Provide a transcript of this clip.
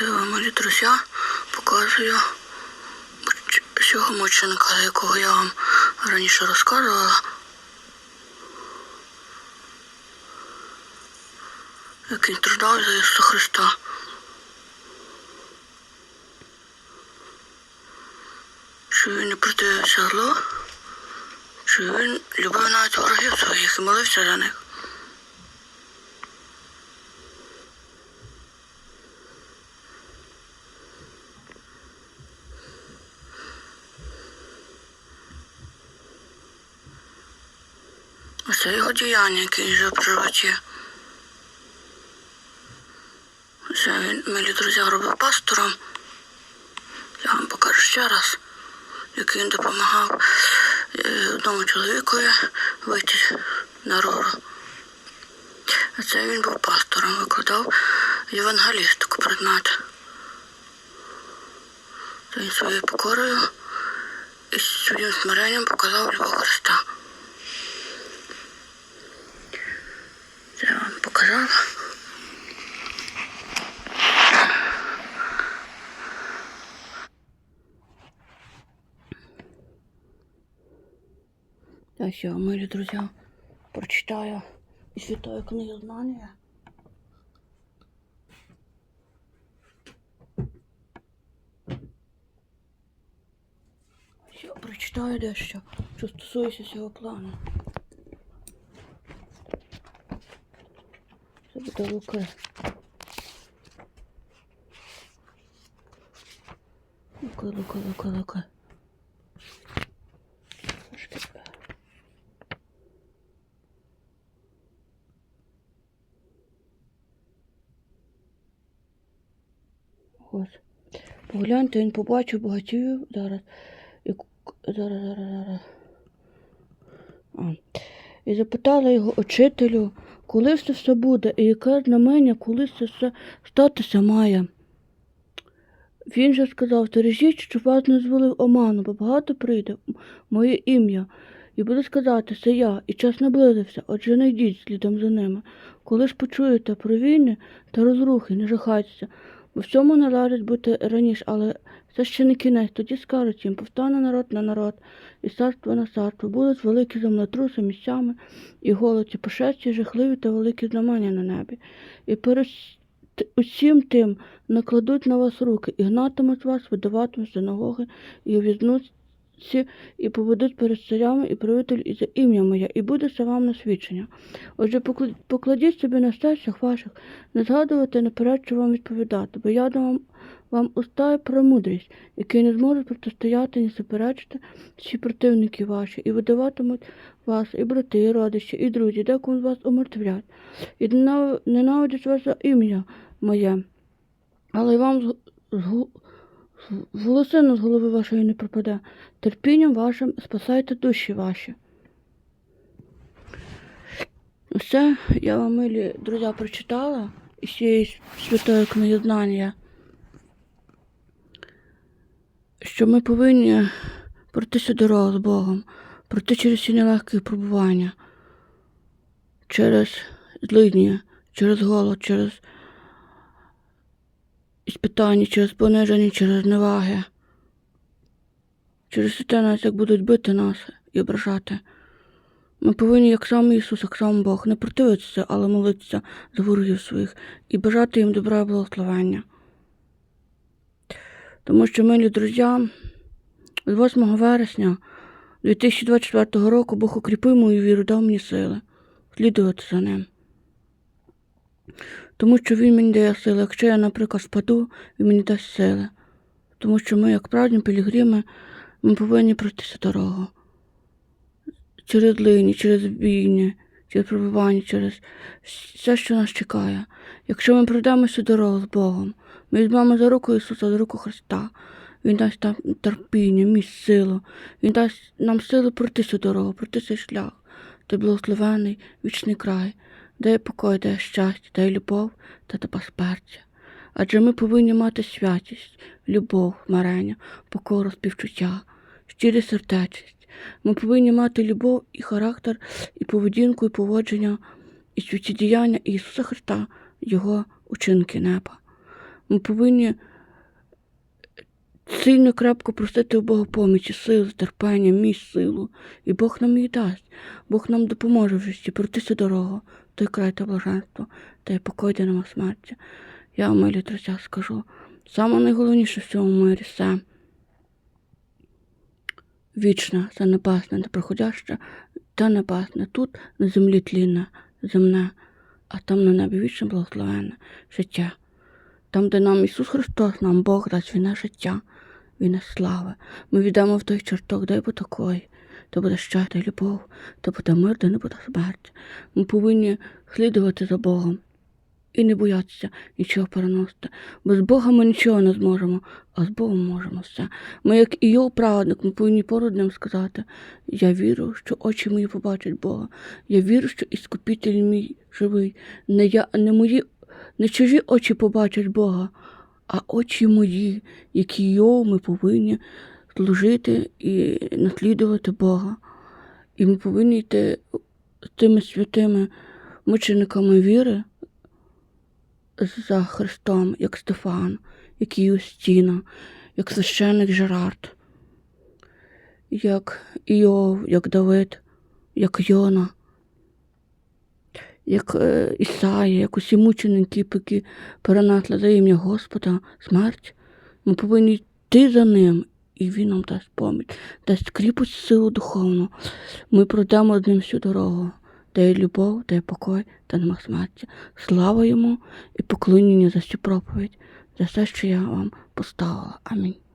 Мої друзі, показую цього мученика, якого я вам раніше розказувала. Який страждав за Ісуса Христа. Що він не противився зло, що він любив навіть ворогів своїх і молився за них. Оце його діяння, яке він жив при животі. Це він, милі друзі, робив пастором. Я вам покажу ще раз, як він допомагав е, одному чоловікові вийти на рору. А це він був пастором, викладав євангелістику предмет. Це він своєю покорою і своїм смиренням показав любов Христа. Це вам показала. Я милі друзі, прочитаю із святої книги знання. Ще прочитаю дещо, що стосується цього плану. Буде Луки. Луки, Луки, Луки. Трошки. Ось. Погляньте, він побачив багатію зараз. І... Зараз, зараз, зараз. А. І запитала його учителю, коли це все буде, і яке знамення, коли це все статися має. Він же сказав, стережіть, щоб вас не звели в оману, бо багато прийде моє ім'я, і буде сказати, це я, і час наблизився, отже не йдіть слідом за ними. Коли ж почуєте про війни та розрухи, не жахайтеся, бо всьому належить бути раніше, але це ще не кінець, тоді скажуть їм, повстане народ на народ, і царство на царство, будуть великі землетруси місцями, і голоці, і пошесті, жахливі та великі знамення на небі. І перед усім тим накладуть на вас руки, і гнатимуть вас, видаватимуть синагоги, і ув'язнуть всі, і поведуть перед царями і правитель і за ім'я моє, і буде це вам на свідчення. Отже, покладіть собі на серцях ваших, не згадувати наперед, що вам відповідати, бо я дам вам, вам уста і премудрість, які не зможуть протистояти ні суперечити всі противники ваші, і видаватимуть вас і брати, і родичі, і друзі, декому з вас умертвлять, і ненавидять вас за ім'я моє. Але вам з, з, гу- з- волосина з голови вашої не пропаде. Терпінням вашим спасайте душі ваші. Все, я вам, милі друзі, прочитала із цієї святої книги знання, що ми повинні пройти цю дорогу з Богом, пройти через ці нелегкі пробування, через злидні, через голод, через іспитання, через пониження, через неваги, через те, навіть як будуть бити нас і ображати. Ми повинні, як сам Ісус, як сам Бог, не противитися, але молитися за ворогів своїх і бажати їм добра і благословення. Тому що, милі друзі, з 8 вересня 2024 року Бог укріпив мою віру, дав мені сили слідувати за ним. Тому що Він мені дає сили. Якщо я, наприклад, спаду, він мені дасть сили. Тому що ми, як праведні пілігрими, ми повинні пройти цю дорогу. Через лині, через війни, через пробування, через все, що нас чекає. Якщо ми пройдемо цю дорогу з Богом, ми візьмемо за руку Ісуса, за руку Христа. Він дасть нам терпіння, міць, силу. Він дасть нам силу пройти цю дорогу, пройти цей шлях. Той благословений вічний край, дає покой, дає щастя, дає любов та та безпечя. Адже ми повинні мати святість, любов, марення, покору, співчуття, щирі сердечність. Ми повинні мати любов і характер, і поведінку, і поводження, і святі діяння Ісуса Христа, Його учинки неба. Ми повинні сильно крепко просити у Бога помічі, сили, терпення, міць, силу. І Бог нам її дасть. Бог нам допоможе в житті пройти цю дорогу, той край та блаженство, та й покой де нема смерті. Я в милі третя скажу. Саме найголовніше в цьому мирі це вічне, це небесне, непроходяще, та небесне. Тут на землі тлінне, земне, а там на небі вічне благословенне життя. Там, де нам Ісус Христос, нам Бог дасть війне життя, війне слави. Ми віддамо в той черток, де буде такої, то буде щастя і любов, то буде мир, де не буде смерть. Ми повинні слідувати за Богом і не боятися нічого переносити. Бо з Бога ми нічого не зможемо, а з Богом можемо все. Ми, як і його праведник, ми повинні поряд ним сказати: Я вірю, що очі мої побачать Бога. Я вірю, що іскупитель мій живий. Не я, не мої, не чужі очі побачать Бога, а очі мої, які його ми повинні служити і наслідувати Бога. І ми повинні йти тими святими мучениками віри за Христом, як Стефан, як Юстіна, як священник Жерард, як Іов, як Давид, як Йона, як е, Ісая, як усі мученики, які перенесли за ім'я Господа смерть. Ми повинні йти за ним, і Він нам дасть поміч, дасть кріпость силу духовну. Ми пройдемо з ним всю дорогу, де є любов, де є покой, та нема смерті. Слава йому і поклоніння за цю проповідь, за все, що я вам поставила. Амінь.